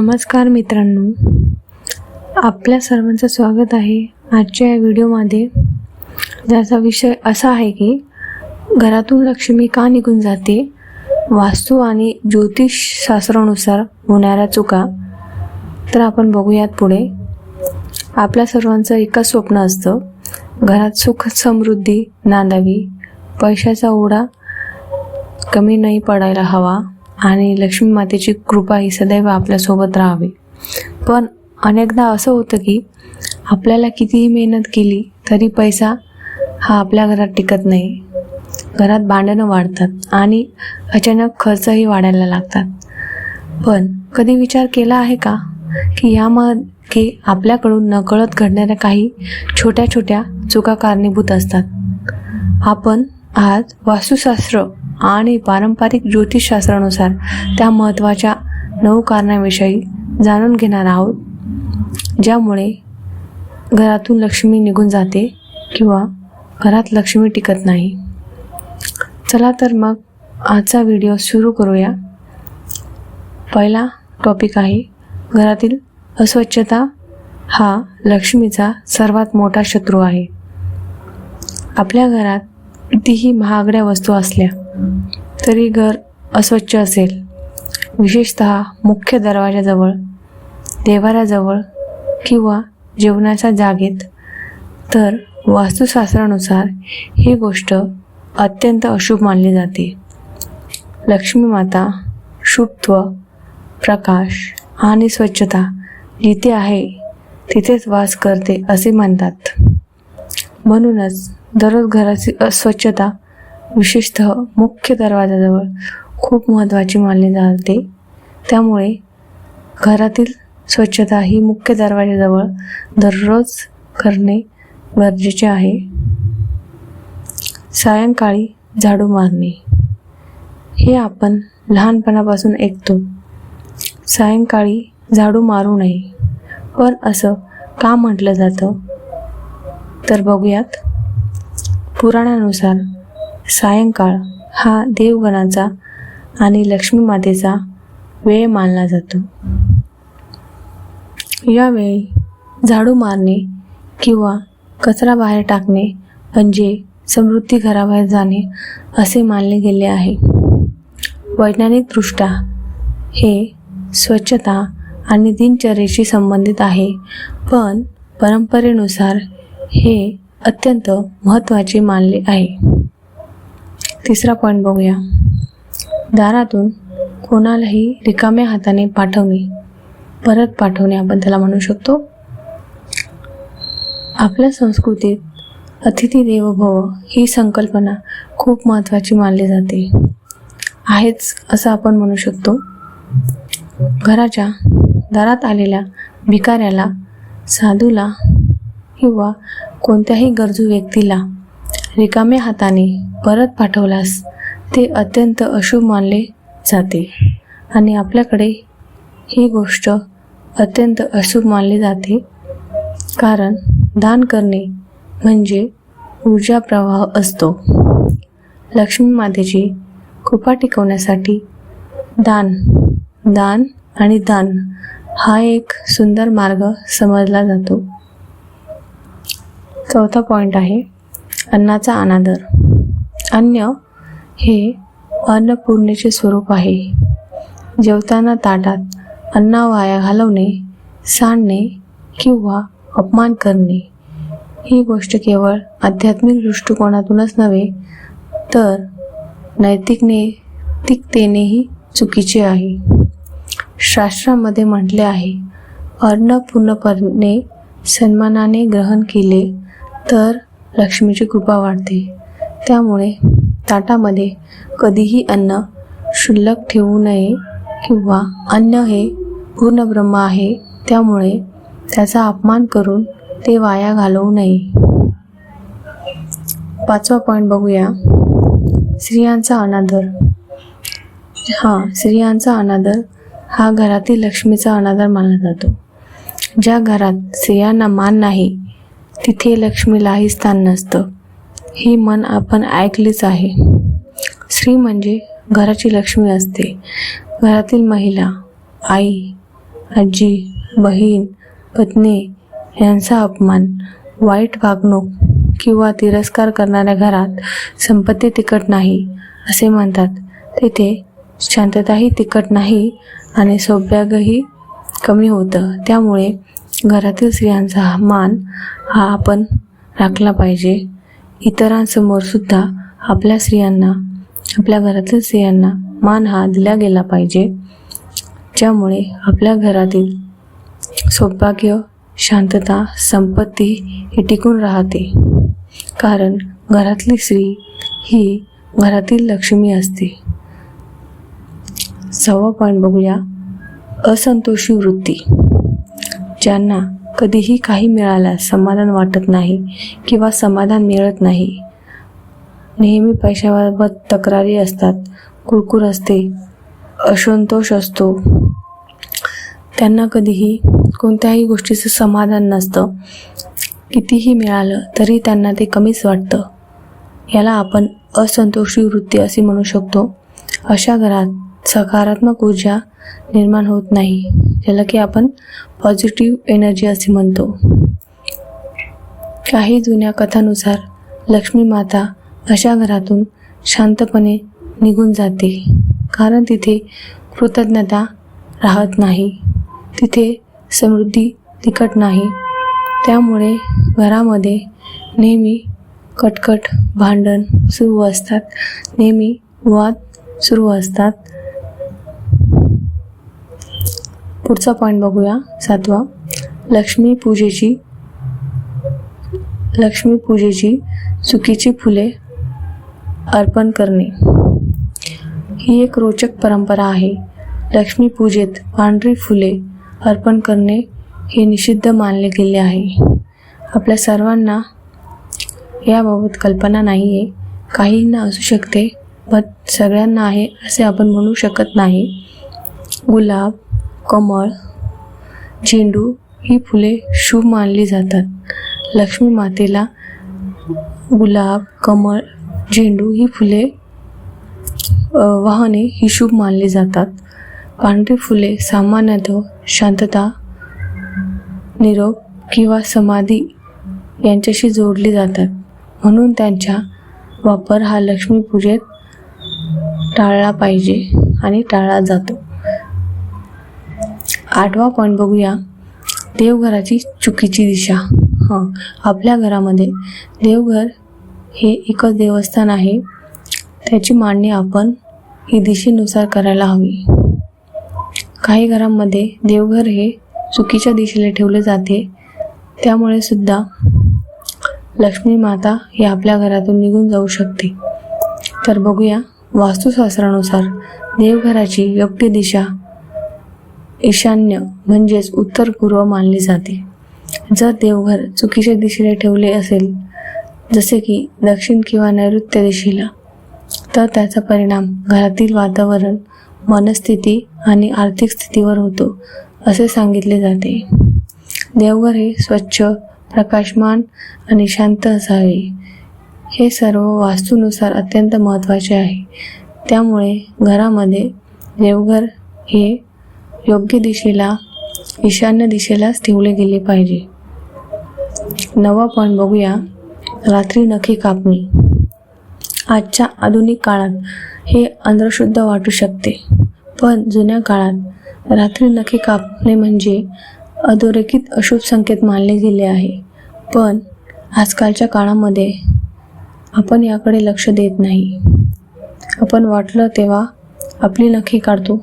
नमस्कार मित्रांनो. आपल्या सर्वांचं स्वागत आहे आजच्या या व्हिडिओमध्ये. ज्याचा विषय असा आहे की घरातून लक्ष्मी का निघून जाते? वास्तू आणि ज्योतिषशास्त्रानुसार होणाऱ्या चुका. तर आपण बघूयात पुढे. आपल्या सर्वांचं एकच स्वप्न असतं घरात सुख समृद्धी नांदावी पैशाचा ओढा कमी नाही पडायला हवा. आणि लक्ष्मी मातेची कृपा ही सदैव आपल्यासोबत राहावी. पण अनेकदा असं होतं की आपल्याला कितीही मेहनत केली तरी पैसा हा आपल्या घरात टिकत नाही. घरात भांडणं वाढतात आणि अचानक खर्चही वाढायला लागतात. पण कधी विचार केला आहे का की यामागे आपल्याकडून नकळत घडणाऱ्या काही छोट्या छोट्या चुका कारणीभूत असतात? आपण आज वास्तुशास्त्र आणि पारंपरिक ज्योतिषशास्त्रानुसार त्या महत्त्वाच्या नऊ कारणाविषयी जाणून घेणार आहोत. ज्यामुळे घरातून लक्ष्मी निघून जाते किंवा घरात लक्ष्मी टिकत नाही. चला तर मग आजचा व्हिडिओ सुरू करूया. पहिला टॉपिक आहे घरातील अस्वच्छता हा लक्ष्मीचा सर्वात मोठा शत्रू आहे. आपल्या घरात कितीही महागड्या वस्तू असल्या तरी घर अस्वच्छ असेल. विशेषत मुख्य दरवाजाजवळ देवाऱ्याजवळ किंवा जेवणाच्या जागेत. तर वास्तुशास्त्रानुसार ही गोष्ट अत्यंत अशुभ मानली जाते. लक्ष्मी माता शुभत्व प्रकाश आणि स्वच्छता जिथे आहे तिथेच वास करते असे म्हणतात. म्हणूनच दररोज घराची अस्वच्छता विशेषतः मुख्य दरवाजाजवळ खूप महत्त्वाची मानली जाते. त्यामुळे घरातील स्वच्छता ही मुख्य दरवाजाजवळ दररोज करणे गरजेचे आहे. सायंकाळी झाडू मारणे. हे आपण लहानपणापासून ऐकतो. सायंकाळी झाडू मारू नये. पण असं का म्हटलं जातं? तर बघूयात. पुराणानुसार सायंकाळ हा देवगणाचा आणि लक्ष्मी मातेचा वेळ मानला जातो. यावेळी झाडू मारणे किंवा कचरा बाहेर टाकणे म्हणजे समृद्धी घराबाहेर जाणे असे मानले गेले आहे. वैज्ञानिकदृष्ट्या हे स्वच्छता आणि दिनचर्येशी संबंधित आहे पण परंपरेनुसार हे अत्यंत महत्त्वाचे मानले आहे. तिसरा पॉईंट बघूया. दारातून कोणालाही रिकाम्या हाताने पाठवणे परत पाठवणे आपण त्याला म्हणू शकतो. आपल्या संस्कृतीत अतिथी देवो भव ही संकल्पना खूप महत्त्वाची मानली जाते. आहेच असं आपण म्हणू शकतो. घराच्या दारात आलेल्या भिकाऱ्याला साधूला किंवा कोणत्याही गरजू व्यक्तीला रिकाम्या हाताने परत पाठवल्यास ते अत्यंत अशुभ मानले जाते. आणि आपल्याकडे ही गोष्ट अत्यंत अशुभ मानली जाते. कारण दान करणे म्हणजे ऊर्जा प्रवाह असतो. लक्ष्मी मातेची कृपा टिकवण्यासाठी दान दान आणि दान हा एक सुंदर मार्ग समजला जातो. चौथा पॉईंट आहे अन्नाचा अनादर. अन्न हे अन्नपूर्णेचे स्वरूप आहे. जेवताना ताटात अन्न वाया घालवणे सांडणे किंवा अपमान करणे. ही गोष्ट केवळ आध्यात्मिक दृष्टिकोनातूनच नव्हे तर नैतिकने तिकतेनेही चुकीचे आहे. शास्त्रामध्ये म्हटले आहे अन्न पूर्णपणे सन्मानाने ग्रहण केले तर लक्ष्मीची कृपा वाढते. त्यामुळे ताटामध्ये कधीही अन्न शुल्लक ठेवू नये किंवा अन्न हे पूर्ण ब्रह्म आहे त्यामुळे त्याचा अपमान करून ते वाया घालवू नये. पाचवा पॉईंट बघूया. स्त्रियांचा अनादर. हां स्त्रियांचा अनादर हा घरातील लक्ष्मीचा अनादर मानला जातो. ज्या घरात स्त्रियांना मान नाही तिथे लक्ष्मीलाही स्थान नसतं. ही मन आपण ऐकलीच आहे. स्त्री म्हणजे घराची लक्ष्मी असते. घरातील महिला आई आजी बहीण पत्नी यांचा अपमान वाईट वागणूक किंवा तिरस्कार करणाऱ्या घरात संपत्ती तिकट नाही असे म्हणतात. तेथे शांतताही तिकट नाही आणि सौभाग्यही कमी होतं. त्यामुळे घरातील स्त्रियांचा मान हा आपण राखला पाहिजे. इतरांसमोर सुद्धा आपल्या स्त्रियांना आपल्या घरातील स्त्रियांना मान हा दिला गेला पाहिजे. ज्यामुळे आपल्या घरातील सौभाग्य शांतता संपत्ती ही टिकून राहते. कारण घरातली स्त्री ही घरातील लक्ष्मी असते. सहावा पॉईंट बघूया असंतोषी वृत्ती. ज्यांना कधीही काही मिळाल्यास समाधान वाटत नाही किंवा समाधान मिळत नाही. नेहमी पैशाबाबत तक्रारी असतात. कुरकुर असते. असंतोष असतो. त्यांना कधीही कोणत्याही गोष्टीचं समाधान नसतं. कितीही मिळालं तरी त्यांना ते कमीच वाटतं. याला आपण असंतोषी वृत्ती असे म्हणू शकतो. अशा घरात सकारात्मक ऊर्जा निर्माण होत नाही ज्याला की आपण पॉझिटिव्ह एनर्जी असे म्हणतो. काही जुन्या कथानुसार लक्ष्मी माता अशा घरातून शांतपणे निघून जाते कारण तिथे कृतज्ञता राहत नाही तिथे समृद्धी तिकट नाही. त्यामुळे घरामध्ये नेहमी कटकट भांडण सुरू असतात नेहमी वाद सुरू असतात. पुढचा पॉईंट बघूया. सातवा. लक्ष्मी पूजेची लक्ष्मी पूजेची चुकीची फुले अर्पण करणे. ही एक रोचक परंपरा आहे. लक्ष्मी पूजेत पांढरी फुले अर्पण करणे हे निषिद्ध मानले गेले आहे. आपल्या सर्वांना याबाबत कल्पना नाही आहे काहींना असू शकते पण सगळ्यांना आहे असे आपण म्हणू शकत नाही. गुलाब कमळ झेंडू ही फुले शुभ मानली जातात. लक्ष्मी मातेला गुलाब कमळ झेंडू ही फुले वाहने ही शुभ मानली जातात. पांढरी फुले सामान्यतः शांतता निरोप किंवा समाधी यांच्याशी जोडली जातात. म्हणून त्यांचा वापर हा लक्ष्मीपूजेत टाळला पाहिजे आणि टाळला जातो. आठवा पॉईंट बघूया. देवघराची चुकीची दिशा. हां आपल्या घरामध्ये देवघर हे एकच देवस्थान आहे. त्याची मांडणी आपण ही दिशेनुसार करायला हवी. काही घरांमध्ये देवघर हे चुकीच्या दिशेला ठेवले जाते. त्यामुळे सुद्धा लक्ष्मी माता ही आपल्या घरातून निघून जाऊ शकते. तर बघूया वास्तुशास्त्रानुसार देवघराची योग्य दिशा ईशान्य म्हणजेच उत्तर पूर्व मानले जाते. जर देवघर चुकीच्या दिशेला ठेवले असेल जसे की दक्षिण किंवा नैऋत्य दिशेला तर त्याचा परिणाम घरातील वातावरण मनस्थिती आणि आर्थिक स्थितीवर होतो असे सांगितले जाते. देवघर हे स्वच्छ प्रकाशमान आणि शांत असावे. हे सर्व वास्तूनुसार अत्यंत महत्त्वाचे आहे. त्यामुळे घरामध्ये देवघर हे योग्य दिशेला ईशान्य दिशेलाच ठेवले गेले पाहिजे. नवा पॉईंट बघूया. रात्री नखी कापणी. आजच्या आधुनिक काळात हे अंधश्रद्ध वाटू शकते. पण जुन्या काळात रात्री नखी कापणे म्हणजे अधोरेखित अशुभ संकेत मानले गेले आहे. पण आजकालच्या काळामध्ये आपण याकडे लक्ष देत नाही. आपण वाटलं तेव्हा आपली नखी काढतो.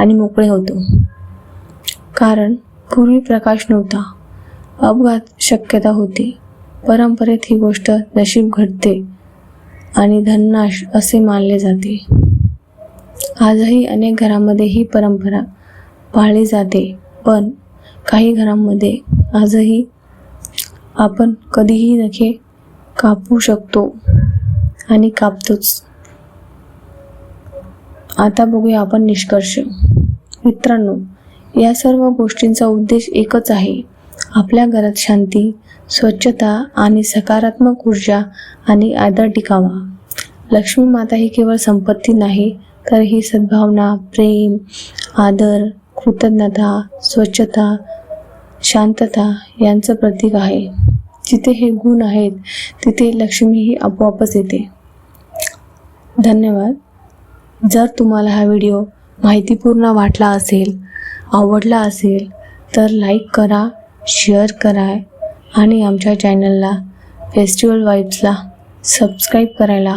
आणि मोकळे होतो. कारण पूर्वी प्रकाश नव्हता. अपघात शक्यता होती. परंपरेत ही गोष्ट नशीब घडते आणि धननाश असे मानले जाते. आजही अनेक घरांमध्ये ही परंपरा पाळली जाते पण काही घरांमध्ये आजही आपण कधीही नखे कापू शकतो आणि कापतोच. आता बघूया आपण निष्कर्ष. मित्रांनो या सर्व गोष्टींचा उद्देश एकच आहे. आपल्या घरात शांती स्वच्छता आणि सकारात्मक ऊर्जा आणि आदर टिकावा. लक्ष्मी माता ही केवळ संपत्ती नाही तर ही सद्भावना प्रेम आदर कृतज्ञता स्वच्छता शांतता यांचं प्रतीक आहे. जिथे हे गुण आहेत तिथे लक्ष्मी ही आपोआपच येते. धन्यवाद. जर तुम्हाला हा व्हिडिओ माहितीपूर्ण वाटला असेल आवडला असेल तर लाईक करा शेअर करा आणि आमच्या चॅनलला फेस्टिवल वाईब्सला सबस्क्राईब करायला